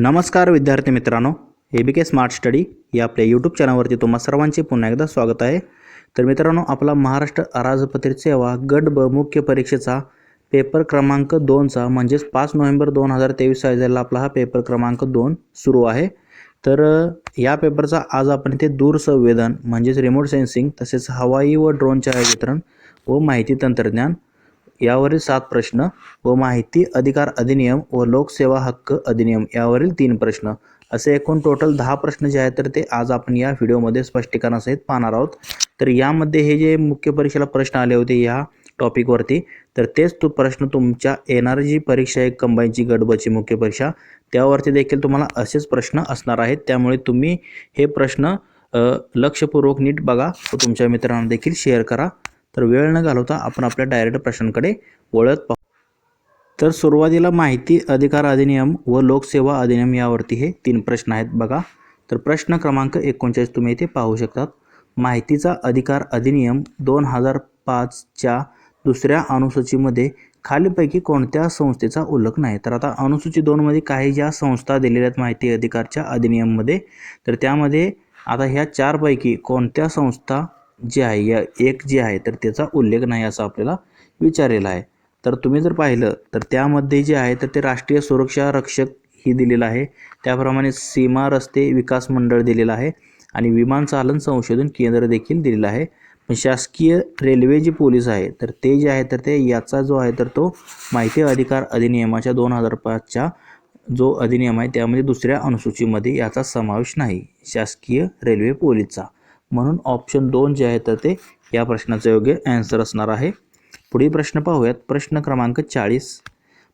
नमस्कार विद्यार्थी मित्रांनो ए बी के स्मार्ट स्टडी या आपल्या यूट्यूब चॅनलवरती तुम्हा सर्वांचे पुन्हा एकदा स्वागत आहे. तर मित्रांनो आपला महाराष्ट्र अराजपत्रित सेवा गट ब मुख्य परीक्षेचा पेपर क्रमांक दोनचा म्हणजेच पाच नोव्हेंबर दोन हजार तेवीस सायझरला आपला हा पेपर क्रमांक दोन सुरू आहे. तर या पेपरचा आज आपण इथे दूरसंवेदन म्हणजेच रिमोट सेन्सिंग तसेच हवाई व ड्रोनच्या वितरण व माहिती तंत्रज्ञान यावरील सात प्रश्न व माहिती अधिकार अधिनियम व लोकसेवा हक्क अधिनियम यावरील तीन प्रश्न. असे एकूण टोटल दहा प्रश्न जे आहेत तर ते आज आपण या व्हिडिओमध्ये स्पष्टीकरणासहित पाहणार आहोत. तर यामध्ये हे जे मुख्य परीक्षेला प्रश्न आले होते या टॉपिकवरती तर तेच तो प्रश्न तुमच्या येणारी जी परीक्षा आहे कंबाईनची गडबची मुख्य परीक्षा त्यावरती देखील तुम्हाला असेच प्रश्न असणार आहेत. त्यामुळे तुम्ही हे प्रश्न लक्षपूर्वक नीट बघा व तुमच्या मित्रांना देखील शेअर करा. तर वेळ न घालवता आपण आपल्या डायरेक्ट प्रश्नांकडे वळत पाहू. तर सुरुवातीला माहिती अधिकार अधिनियम व लोकसेवा अधिनियम यावरती हे तीन प्रश्न आहेत बघा. तर प्रश्न क्रमांक एकोणचाळीस तुम्ही इथे पाहू शकतात. माहितीचा अधिकार अधिनियम दोन हजार पाचच्या दुसऱ्या अनुसूचीमध्ये खालीपैकी कोणत्या संस्थेचा उल्लेख नाही? तर आता अनुसूची दोनमध्ये काही ज्या संस्था दिलेल्या आहेत माहिती अधिकारच्या अधिनियममध्ये तर त्यामध्ये आता ह्या चारपैकी कोणत्या संस्था जे आहे या एक जे आहे तर त्याचा उल्लेख नाही असं आपल्याला विचारलेला आहे. तर तुम्ही जर पाहिलं तर त्यामध्ये जे आहे तर ते राष्ट्रीय सुरक्षा रक्षक ही दिलेलं आहे. त्याप्रमाणे सीमा रस्ते विकास मंडळ दिलेलं आहे आणि विमानचालन संशोधन केंद्र देखील दिलेलं आहे. पण शासकीय रेल्वे जे पोलीस आहे तर ते जे आहे तर ते याचा जो आहे तर तो माहिती अधिकार अधिनियमाच्या दोन हजार पाचच्या जो अधिनियम आहे त्यामध्ये दुसऱ्या अनुसूचीमध्ये याचा समावेश नाही शासकीय रेल्वे पोलीसचा. म्हणून ऑप्शन दोन जे आहे तर ते या प्रश्नाचं योग्य ॲन्सर असणार आहे. पुढील प्रश्न पाहूयात. प्रश्न क्रमांक चाळीस.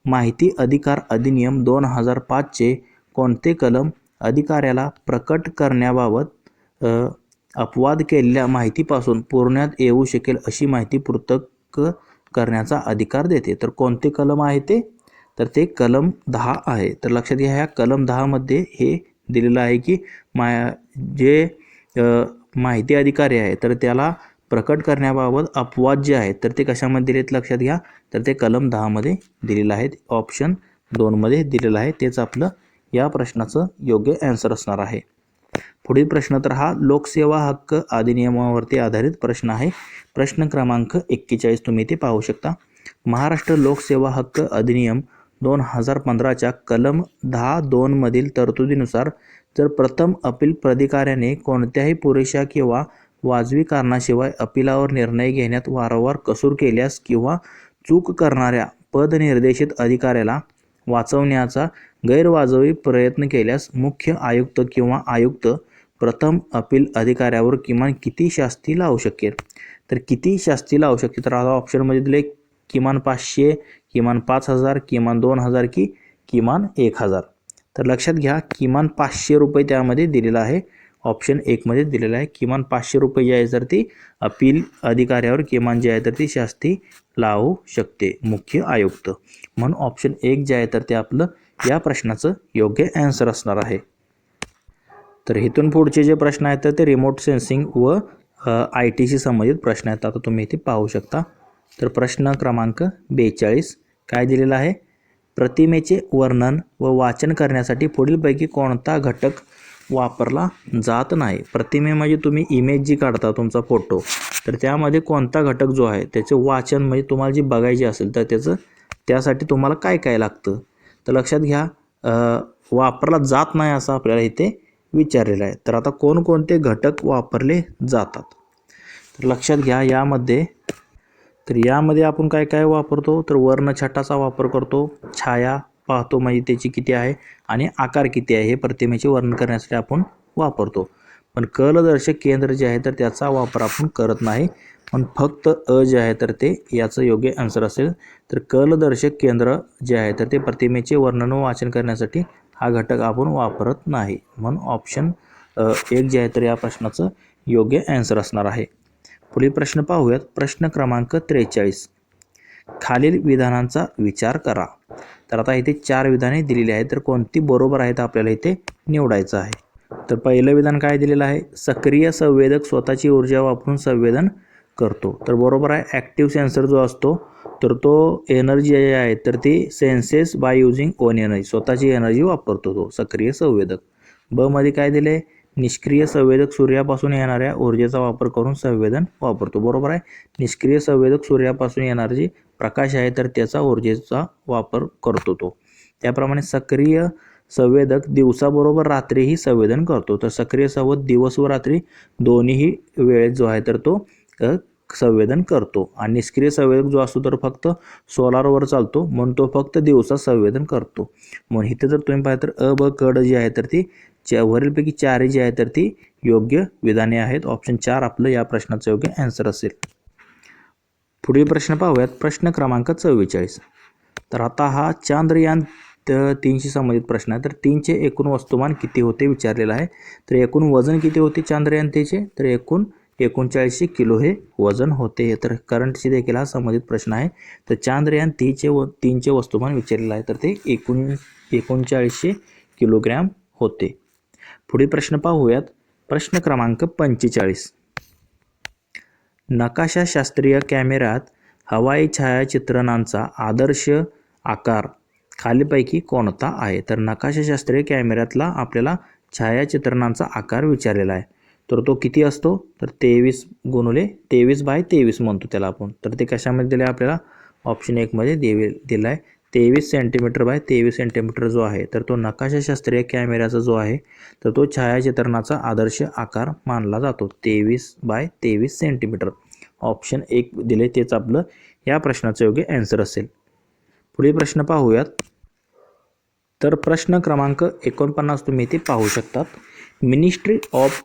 माहिती अधिकार अधिनियम दोन हजार पाचचे कोणते कलम अधिकाऱ्याला प्रकट करण्याबाबत अपवाद केलेल्या माहितीपासून पुरवण्यात येऊ शकेल अशी माहिती पृथक करण्याचा अधिकार देते. तर कोणते कलम आहे ते? तर ते कलम दहा आहे. तर लक्षात घ्या ह्या कलम दहामध्ये हे दिलेलं आहे की मा जे माहिती अधिकारी आहे तर त्याला प्रकट करण्याबाबत अपवाद जे आहेत तर ते कशामध्ये दिलेत लक्षात घ्या. तर ते कलम दहामध्ये दिलेलं आहे ऑप्शन दोनमध्ये दिलेलं आहे. तेच आपलं या प्रश्नाचं योग्य ॲन्सर असणार आहे. पुढील प्रश्न तर हा लोकसेवा हक्क अधिनियमावरती आधारित प्रश्न आहे. प्रश्न क्रमांक एक्केचाळीस तुम्ही ते पाहू शकता. महाराष्ट्र लोकसेवा हक्क अधिनियम दोन हजार पंधराच्या कलम दहा दोनमधील तरतुदीनुसार जर प्रथम अपील प्राधिकाऱ्याने कोणत्याही पुरेशा किंवा वाजवी कारणाशिवाय अपिलावर निर्णय घेण्यात वारंवार कसूर केल्यास किंवा चूक करणाऱ्या पदनिर्देशित अधिकाऱ्याला वाचवण्याचा गैरवाजवी प्रयत्न केल्यास मुख्य आयुक्त किंवा आयुक्त प्रथम अपील अधिकाऱ्यावर किमान किती शास्ती लावू शकेल? तर किती शास्ती लावू शकते? तर आता ऑप्शनमध्ये दिले किमान पाचशे किमान पाच हजार किमान दोन हजार की किमान एक हजार. तर लक्षात घ्या किमान पाचशे रुपये त्यामध्ये दिलेलं आहे. ऑप्शन एकमध्ये दिलेलं आहे. किमान पाचशे रुपये जे आहे तर ती अपील अधिकाऱ्यावर किमान जे आहे तर ती शास्ती लावू शकते मुख्य आयुक्त. म्हणून ऑप्शन एक जे आहे तर ते आपलं या प्रश्नाचं योग्य ॲन्सर असणार आहे. तर इथून पुढचे जे प्रश्न आहेत तर ते रिमोट सेन्सिंग व आय टीशी संबंधित प्रश्न आहेत. आता तुम्ही इथे पाहू शकता. तर प्रश्न क्रमांक बेचाळीस. काय दिलेलं आहे? प्रतिमेचे वर्णन व वाचन करण्यासाठी पुढीलपैकी कोणता घटक वापरला जात नाही? प्रतिमे म्हणजे तुम्ही इमेज जी काढता तुमचा फोटो तर त्यामध्ये कोणता घटक जो आहे त्याचं वाचन म्हणजे तुम्हाला जी बघायची असेल तर त्याचं त्यासाठी तुम्हाला काय काय लागतं? तर लक्षात घ्या वापरला जात नाही असं आपल्याला इथे विचारलेलं आहे. तर आता कोणकोणते घटक वापरले जातात? तर लक्षात घ्या यामध्ये तर यामध्ये आपण काय काय वापरतो? तर वर्णछटाचा वापर करतो. छाया पाहतो म्हणजे त्याची किती आहे आणि आकार किती आहे हे प्रतिमेचे वर्णन करण्यासाठी आपण वापरतो. पण कलदर्शक केंद्र जे आहे तर त्याचा वापर आपण करत नाही. पण फक्त अ जे आहे तर ते याचं योग्य आन्सर असेल. तर कलदर्शक केंद्र जे आहे तर ते प्रतिमेचे वर्णन व वाचन करण्यासाठी हा घटक आपण वापरत नाही. म्हणून ऑप्शन अ, एक जे आहे तर या प्रश्नाचं योग्य ॲन्सर असणार आहे. पुढील प्रश्न पाहूयात. प्रश्न क्रमांक त्रेचाळीस. खालील विधानांचा विचार करा. तर आता इथे चार विधाने दिलेली आहेत. तर कोणती बरोबर आहेत आपल्याला इथे निवडायचं आहे. तर पहिलं विधान काय दिलेलं आहे? सक्रिय संवेदक स्वतःची ऊर्जा वापरून संवेदन करतो. तर बरोबर आहे ॲक्टिव्ह सेन्सर जो असतो तर तो एनर्जी जी आहे तर ती senses by using own energy स्वतःची एनर्जी वापरतो तो सक्रिय संवेदक. ब मध्ये काय दिले? निष्क्रिय संवेदक सूर्यापासून येणाऱ्या ऊर्जेचा वापर करून संवेदन वापरतो. बरोबर आहे? निष्क्रिय संवेदक सूर्यापासून येणारा जी प्रकाश आहे तर त्याचा ऊर्जेचा वापर करतो तो. त्याप्रमाणे सक्रिय संवेदक दिवसाबरोबर रात्रीही संवेदन करतो. तर सक्रिय संवेद दिवस व रात्री दोन्हीही वेळेत जो आहे तर तो संवेदन करतो. आणि निष्क्रिय संवेदक जो असतो तर फक्त सोलारवर चालतो. म्हणून तो फक्त दिवसा संवेदन करतो. म्हणून इथे जर तुम्ही पाहिलं तर अ ब कड जी आहे तर ती च्या वरीलपैकी चारही जी आहे तर ती योग्य विधाने आहेत. ऑप्शन चार आपलं या प्रश्नाचं योग्य ॲन्सर असेल. पुढील प्रश्न पाहूयात. प्रश्न क्रमांक चव्वेचाळीस. तर आता हा चांद्रयान तीनशी संबंधित प्रश्न आहे. तर तीनचे एकूण वस्तुमान किती होते विचारलेलं आहे. तर एकूण वजन किती होते चांद्रयान तेचे तर एकूण एकोणचाळीसशे किलो हे वजन होते. तर करंटशी देखील हा संबंधित प्रश्न आहे. तर चांद्रयान तीनचे व तीनचे वस्तुमान विचारलेलं आहे. तर ते एकूण एकोणचाळीसशे किलोग्रॅम होते. पुढील प्रश्न पाहूयात. प्रश्न क्रमांक पंचेचाळीस. नकाशाशास्त्रीय कॅमेऱ्यात हवाई छायाचित्रणांचा आदर्श आकार खालीपैकी कोणता आहे? तर नकाशाशास्त्रीय कॅमेऱ्यातला आपल्याला छायाचित्रणांचा आकार विचारलेला आहे. तर तो किती असतो? तर तेवीस गुणुले तेवीस बाय तेवीस म्हणतो त्याला आपण. तर ते कशामध्ये दिले आपल्याला? ऑप्शन एकमध्ये देवे दिला आहे तेवीस सेंटीमीटर बाय तेवीस सेंटीमीटर जो आहे तर तो नकाशाशास्त्रीय कॅमेऱ्याचा जो आहे तर तो छायाचित्रणाचा आदर्श आकार मानला जातो तेवीस बाय तेवीस सेंटीमीटर ऑप्शन एक दिले तेच आपलं या प्रश्नाचं योग्य ॲन्सर असेल. पुढील प्रश्न पाहूयात. तर प्रश्न क्रमांक एकोणपन्नास तुम्ही इथे पाहू शकतात. मिनिस्ट्री ऑफ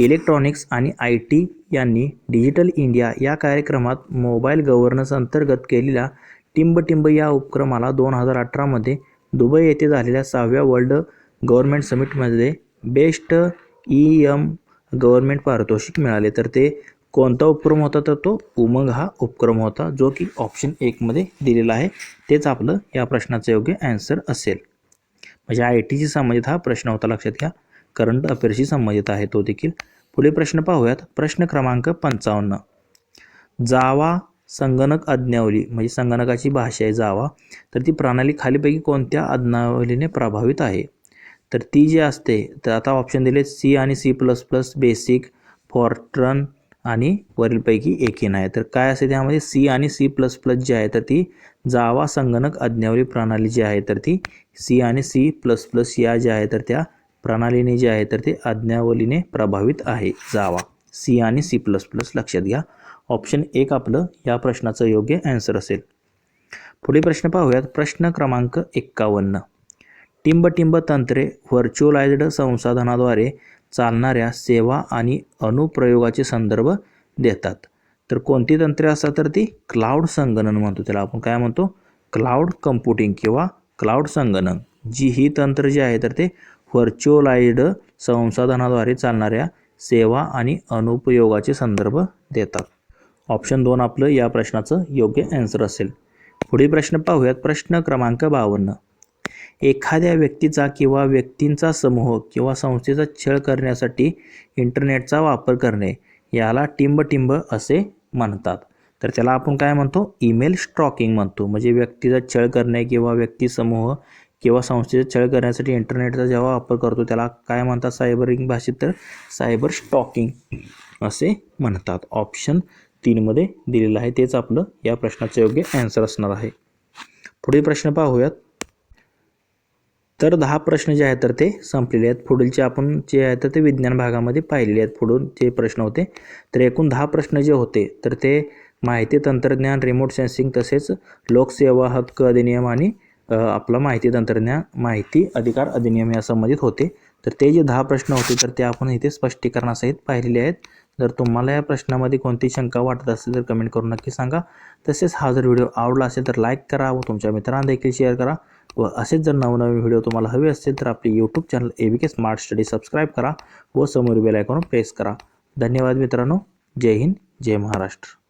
इलेक्ट्रॉनिक्स आणि आय टी यांनी डिजिटल इंडिया या कार्यक्रमात मोबाईल गव्हर्नन्स अंतर्गत केलेल्या टिंबटिंब या उपक्रमाला दोन हजार अठरामध्ये दुबई येथे झालेल्या सहाव्या वर्ल्ड गव्हर्नमेंट समिटमध्ये बेस्ट ई एम गव्हर्नमेंट पारितोषिक मिळाले. तर ते कोणता उपक्रम होता? तर तो उमंग हा उपक्रम होता जो की ऑप्शन एकमध्ये दिलेला आहे. तेच आपलं या प्रश्नाचं योग्य ॲन्सर असेल. म्हणजे आय टीशी संबंधित हा प्रश्न होता लक्षात घ्या. करंट अफेअरशी संबंधित आहे तो देखील. पुढे प्रश्न पाहूयात. प्रश्न क्रमांक पंचावन्न. जावा संगणक आज्ञावली म्हणजे संगणकाची भाषा आहे जावा तर ती प्रणाली खालीपैकी कोणत्या आज्ञावलीने प्रभावित आहे? तर ती जी असते तर आता ऑप्शन दिले सी आणि C plus plus basic Fortran आणि वरीलपैकी एकही नाही तर काय असते त्यामध्ये? सी आणि सी प्लस प्लस जी आहे तर ती जावा संगणक आज्ञावली प्रणाली जी आहे तर ती सी आणि सी प्लस प्लस या ज्या आहे तर त्या प्रणालीने जे आहे तर ते आज्ञावलीने प्रभावित आहे जावा. सी आणि सी प्लस प्लस लक्षात घ्या. ऑप्शन एक आपलं या प्रश्नाचं योग्य ॲन्सर असेल. पुढील प्रश्न पाहूयात. प्रश्न क्रमांक एक्कावन्न. टिंबटिंब तंत्रे व्हर्च्युअलाइज्ड संसाधनाद्वारे चालणाऱ्या सेवा आणि अनुप्रयोगाचे संदर्भ देतात. तर कोणती तंत्रे असतात तर ती? क्लाउड संगणन म्हणतो त्याला. आपण काय म्हणतो? क्लाउड कम्प्युटिंग किंवा क्लाउड संगणन. जी ही तंत्र जी आहे तर ते व्हर्च्युअलाइज्ड संसाधनाद्वारे चालणाऱ्या सेवा आणि अनुपयोगाचे संदर्भ देतात. ऑप्शन दोन आपलं या प्रश्नाचं योग्य ॲन्सर असेल. पुढील प्रश्न पाहूयात. प्रश्न क्रमांक बावन्न. एखाद्या व्यक्तीचा किंवा व्यक्तींचा समूह किंवा संस्थेचा छळ करण्यासाठी इंटरनेटचा वापर करणे याला टिंबटिंब असे म्हणतात. तर त्याला आपण काय म्हणतो? ईमेल स्ट्रॉकिंग म्हणतो. म्हणजे व्यक्तीचा छळ करणे किंवा व्यक्ती समूह किंवा संस्थेचा छळ करण्यासाठी इंटरनेटचा जेव्हा वापर करतो त्याला काय म्हणतात? सायबरिंग भाषेत तर सायबर स्टॉकिंग असे म्हणतात. ऑप्शन तीनमध्ये दिलेलं आहे. तेच आपलं या प्रश्नाचं योग्य ॲन्सर असणार आहे. पुढील प्रश्न पाहूयात. तर दहा प्रश्न जे आहेत तर ते संपलेले आहेत. पुढीलचे आपण जे आहे तर ते विज्ञान भागामध्ये पाहिलेले आहेत. पुढून जे प्रश्न होते तर एकूण दहा प्रश्न जे होते तर ते माहिती तंत्रज्ञान रिमोट सेन्सिंग तसेच लोकसेवा हक्क अधिनियम आणि आपला माहिती तंत्रज्ञान माहिती अधिकार अधिनियम या संबंधित होते. तर ते जे दहा प्रश्न होते तर ते आपण इथे स्पष्टीकरणासहित पाहिलेले आहेत. जर तुम्हाला या प्रश्नामध्ये कोणती शंका वाटत असेल तर कमेंट करून नक्की सांगा. तसेच हा जर व्हिडिओ आवडला असेल तर लाईक करा व तुमच्या मित्रांना देखील शेअर करा व असेच जर नवनवीन व्हिडिओ तुम्हाला हवे असतील तर आपले YouTube channel A B K smart study subscribe करा व समोर बेल आयकॉन प्रेस करा. धन्यवाद मित्रांनो. जय हिंद जय महाराष्ट्र.